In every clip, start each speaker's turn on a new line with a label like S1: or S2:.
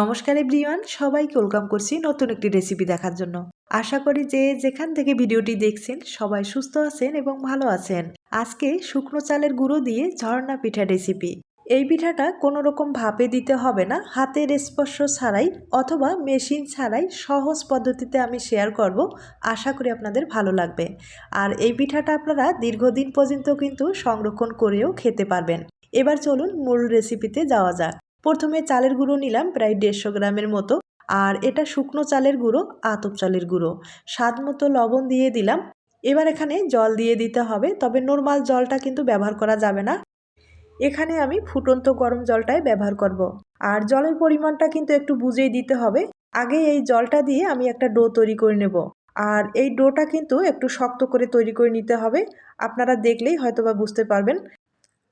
S1: নমস্কার এভরিওয়ান, সবাইকে ওয়েলকাম করছি নতুন একটি রেসিপি দেখার জন্য। আশা করি যে যেখান থেকে ভিডিওটি দেখছেন, সবাই সুস্থ আছেন এবং ভালো আছেন। আজকে শুকনো চালের গুঁড়ো দিয়ে ঝর্ণা পিঠা রেসিপি এই পিঠাটা কোনো রকম ভাপে দিতে হবে না, হাতের স্পর্শ ছাড়াই অথবা মেশিন ছাড়াই সহজ পদ্ধতিতে আমি শেয়ার করব, আশা করি আপনাদের ভালো লাগবে। আর এই পিঠাটা আপনারা দীর্ঘদিন পর্যন্ত কিন্তু সংরক্ষণ করেও খেতে পারবেন। এবার চলুন মূল রেসিপিতে যাওয়া যাক। প্রথমে চালের গুঁড়ো নিলাম প্রায় দেড়শো গ্রামের মতো, আর এটা শুকনো চালের গুঁড়ো, আতপ চালের গুঁড়ো। স্বাদ মতো লবণ দিয়ে দিলাম। এবার এখানে জল দিয়ে দিতে হবে, তবে নর্মাল জলটা কিন্তু ব্যবহার করা যাবে না। এখানে আমি ফুটন্ত গরম জলটাই ব্যবহার করব। আর জলের পরিমাণটা কিন্তু একটু বুঝেই দিতে হবে। আগে এই জলটা দিয়ে আমি একটা ডো তৈরি করে নেব। আর এই ডোটা কিন্তু একটু শক্ত করে তৈরি করে নিতে হবে। আপনারা দেখলেই হয়তোবা বুঝতে পারবেন।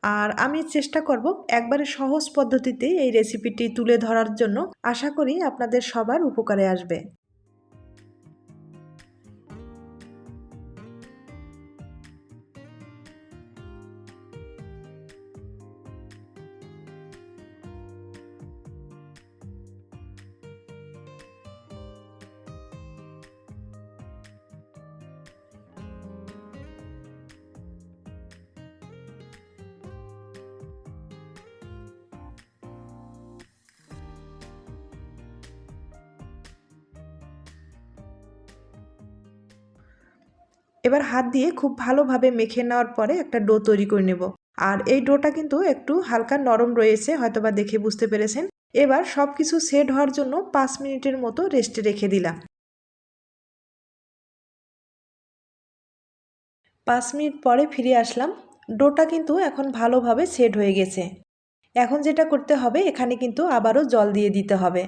S1: আর আমি চেষ্টা করব একবারে সহজ পদ্ধতিতে এই রেসিপিটি তুলে ধরার জন্য। আশা করি আপনাদের সবার উপকারে আসবে। এবার হাত দিয়ে খুব ভালোভাবে মেখে নেওয়ার পরে একটা ডো তৈরি করে নেব। আর এই ডোটা কিন্তু একটু হালকা নরম রয়েছে, হয়তোবা দেখে বুঝতে পেরেছেন। এবার সব কিছু সেট হওয়ার জন্য পাঁচ মিনিটের মতো রেস্টে রেখে দিলাম। পাঁচ মিনিট পরে ফিরে আসলাম। ডোটা কিন্তু এখন ভালোভাবে সেট হয়ে গেছে। এখন যেটা করতে হবে, এখানে কিন্তু আবারও জল দিয়ে দিতে হবে।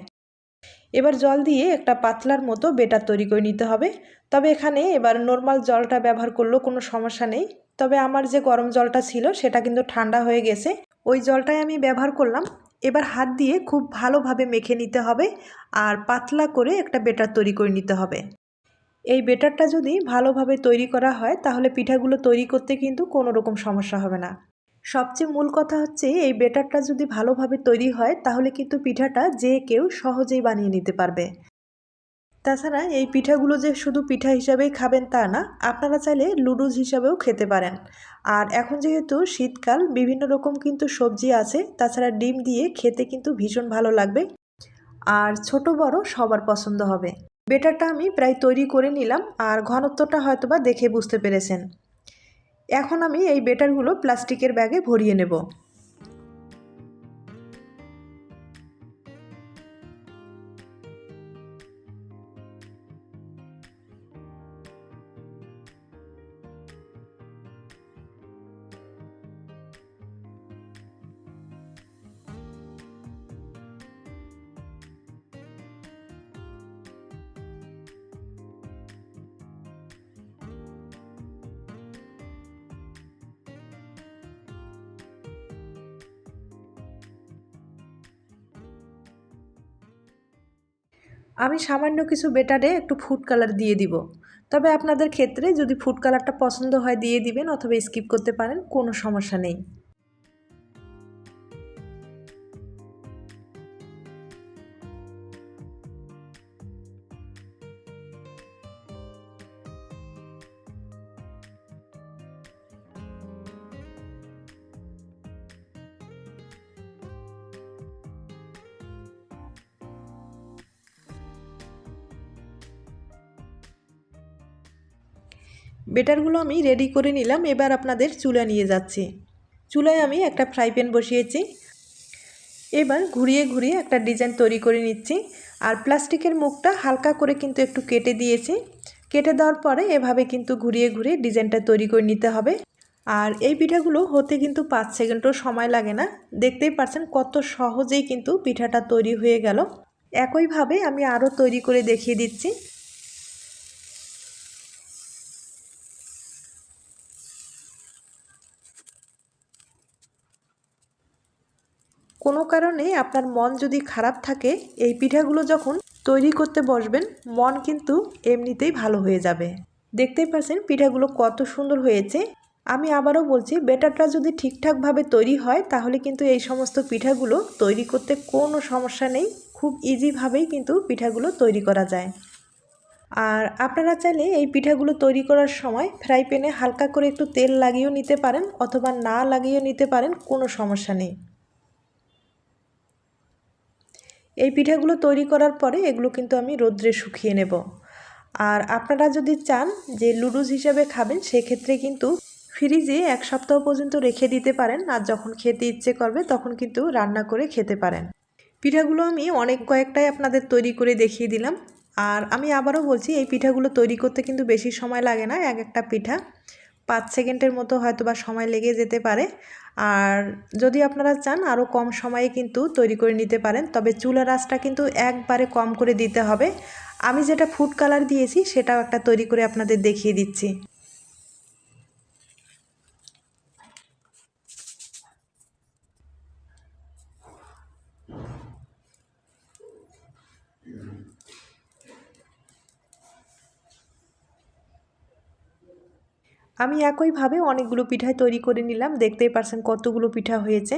S1: এবার জল দিয়ে একটা পাতলার মতো বেটার তৈরি করে নিতে হবে। তবে এখানে এবার নর্মাল জলটা ব্যবহার করলেও কোনো সমস্যা নেই। তবে আমার যে গরম জলটা ছিল সেটা কিন্তু ঠান্ডা হয়ে গেছে। ওই জলটাই আমি ব্যবহার করলাম। এবার হাত দিয়ে খুব ভালোভাবে মেখে নিতে হবে আর পাতলা করে একটা বেটার তৈরি করে নিতে হবে। এই বেটারটা যদি ভালোভাবে তৈরি করা হয় তাহলে পিঠাগুলো তৈরি করতে কিন্তু কোনো রকম সমস্যা হবে না। সবচেয়ে মূল কথা হচ্ছে, এই বেটারটা যদি ভালোভাবে তৈরি হয়, তাহলে কিন্তু পিঠাটা যে কেউ সহজেই বানিয়ে নিতে পারবে। তাছাড়া এই পিঠাগুলো যে শুধু পিঠা হিসাবেই খাবেন তা না, আপনারা চাইলে লুডুস হিসাবেও খেতে পারেন। আর এখন যেহেতু শীতকাল, বিভিন্ন রকম কিন্তু সবজি আছে, তাছাড়া ডিম দিয়ে খেতে কিন্তু ভীষণ ভালো লাগবে। আর ছোট বড় সবার পছন্দ হবে। বেটারটা আমি প্রায় তৈরি করে নিলাম, আর ঘনত্বটা হয়তোবা দেখে বুঝতে পেরেছেন। এখন আমি এই বেটারগুলো প্লাস্টিকের ব্যাগে ভরিয়ে নেব। আমি সামান্য কিছু বেটারে একটু ফুড কালার দিয়ে দিব। তবে আপনাদের ক্ষেত্রে যদি ফুড কালারটা পছন্দ হয় দিয়ে দিবেন অথবা স্কিপ করতে পারেন, কোনো সমস্যা নেই। বেটারগুলো আমি রেডি করে নিলাম, এবার আপনাদের চুলা নিয়ে যাচ্ছি। চুলায় আমি একটা ফ্রাই প্যান বসিয়েছি। এবার ঘুরিয়ে ঘুরিয়ে একটা ডিজাইন তৈরি করে নিচ্ছি। আর প্লাস্টিকের মুখটা হালকা করে কিন্তু একটু কেটে দিয়েছি। কেটে দেওয়ার পরে এভাবে কিন্তু ঘুরিয়ে ঘুরিয়ে ডিজাইনটা তৈরি করে নিতে হবে। আর এই পিঠাগুলো হতে কিন্তু পাঁচ সেকেন্ডও সময় লাগে না। দেখতেই পাচ্ছেন কত সহজেই কিন্তু পিঠাটা তৈরি হয়ে গেল। একইভাবে আমি আরও তৈরি করে দেখিয়ে দিচ্ছি। কোনো কারণে আপনার মন যদি খারাপ থাকে, এই পিঠাগুলো যখন তৈরি করতে বসবেন, মন কিন্তু এমনিতেই ভালো হয়ে যাবে। দেখতেই পাচ্ছেন পিঠাগুলো কত সুন্দর হয়েছে। আমি আবারও বলছি বেটারটা যদি ঠিকঠাকভাবে তৈরি হয়, তাহলে কিন্তু এই সমস্ত পিঠাগুলো তৈরি করতে কোনো সমস্যা নেই। খুব ইজিভাবেই কিন্তু পিঠাগুলো তৈরি করা যায়। আর আপনারা চাইলে এই পিঠাগুলো তৈরি করার সময় ফ্রাই প্যানে হালকা করে একটু তেল লাগিয়েও নিতে পারেন, অথবা না লাগিয়েও নিতে পারেন, কোনো সমস্যা নেই। এই পিঠাগুলো তৈরি করার পরে এগুলো কিন্তু আমি রোদ্রে শুকিয়ে নেব। আর আপনারা যদি চান যে লুডুস হিসাবে খাবেন, সেক্ষেত্রে কিন্তু ফ্রিজে এক সপ্তাহ পর্যন্ত রেখে দিতে পারেন আর যখন খেতে ইচ্ছে করবে তখন কিন্তু রান্না করে খেতে পারেন। পিঠাগুলো আমি অনেক কয়েকটাই আপনাদের তৈরি করে দেখিয়ে দিলাম। আর আমি আবারও বলছি, এই পিঠাগুলো তৈরি করতে কিন্তু বেশি সময় লাগে না, এক একটা পিঠা। পাঁচ সেকেন্ডের মতো হয়তো বা সময় লেগে যেতে পারে। আর যদি আপনারা চান আরও কম সময়ে কিন্তু তৈরি করে নিতে পারেন, তবে চুলা আঁচটা কিন্তু একবারে কম করে দিতে হবে। আমি যেটা ফুড কালার দিয়েছি, সেটাও একটা তৈরি করে আপনাদের দেখিয়ে দিচ্ছি। আমি একইভাবে অনেকগুলো পিঠাই তৈরি করে নিলাম, দেখতেই পারছেন কতগুলো পিঠা হয়েছে।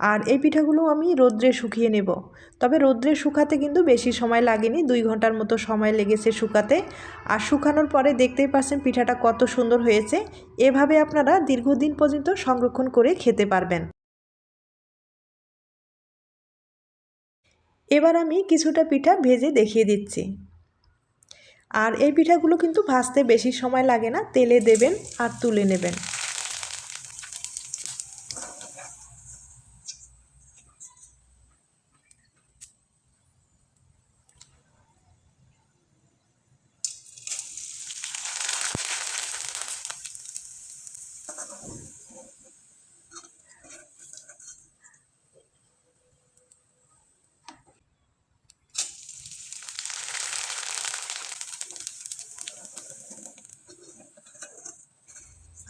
S1: আর এই পিঠাগুলো আমি রোদ্রে শুকিয়ে নেব। তবে রোদ্রে শুকাতে কিন্তু বেশি সময় লাগেনি, দুই ঘণ্টার মতো সময় লেগেছে শুকাতে। আর শুকানোর পরে দেখতেই পারছেন পিঠাটা কত সুন্দর হয়েছে। এভাবে আপনারা দীর্ঘদিন পর্যন্ত সংরক্ষণ করে খেতে পারবেন। এবার আমি কিছুটা পিঠা ভেজে দেখিয়ে দিচ্ছি। আর এই পিঠাগুলো কিন্তু ভাজতে বেশি সময় লাগে না তেলে দেবেন আর তুলে নেবেন।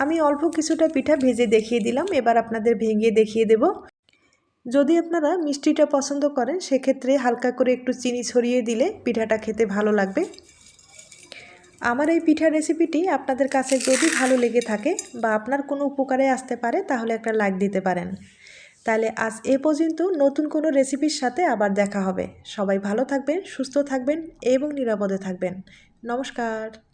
S1: আমি অল্প কিছুটা পিঠা ভেজে দেখিয়ে দিলাম, এবার আপনাদের ভেঙে দেখিয়ে দেব। যদি আপনারা মিষ্টিটা পছন্দ করেন, সেক্ষেত্রে হালকা করে একটু চিনি ছড়িয়ে দিলে পিঠাটা খেতে ভালো লাগবে। আমার এই পিঠা রেসিপিটি আপনাদের কাছে যদি ভালো লেগে থাকে বা আপনার কোনো উপকারে আসতে পারে, তাহলে একটা লাইক দিতে পারেন। তাহলে আজ এ পর্যন্ত নতুন কোনো রেসিপির সাথে আবার দেখা হবে। সবাই ভালো থাকবেন, সুস্থ থাকবেন এবং নিরাপদে থাকবেন। নমস্কার।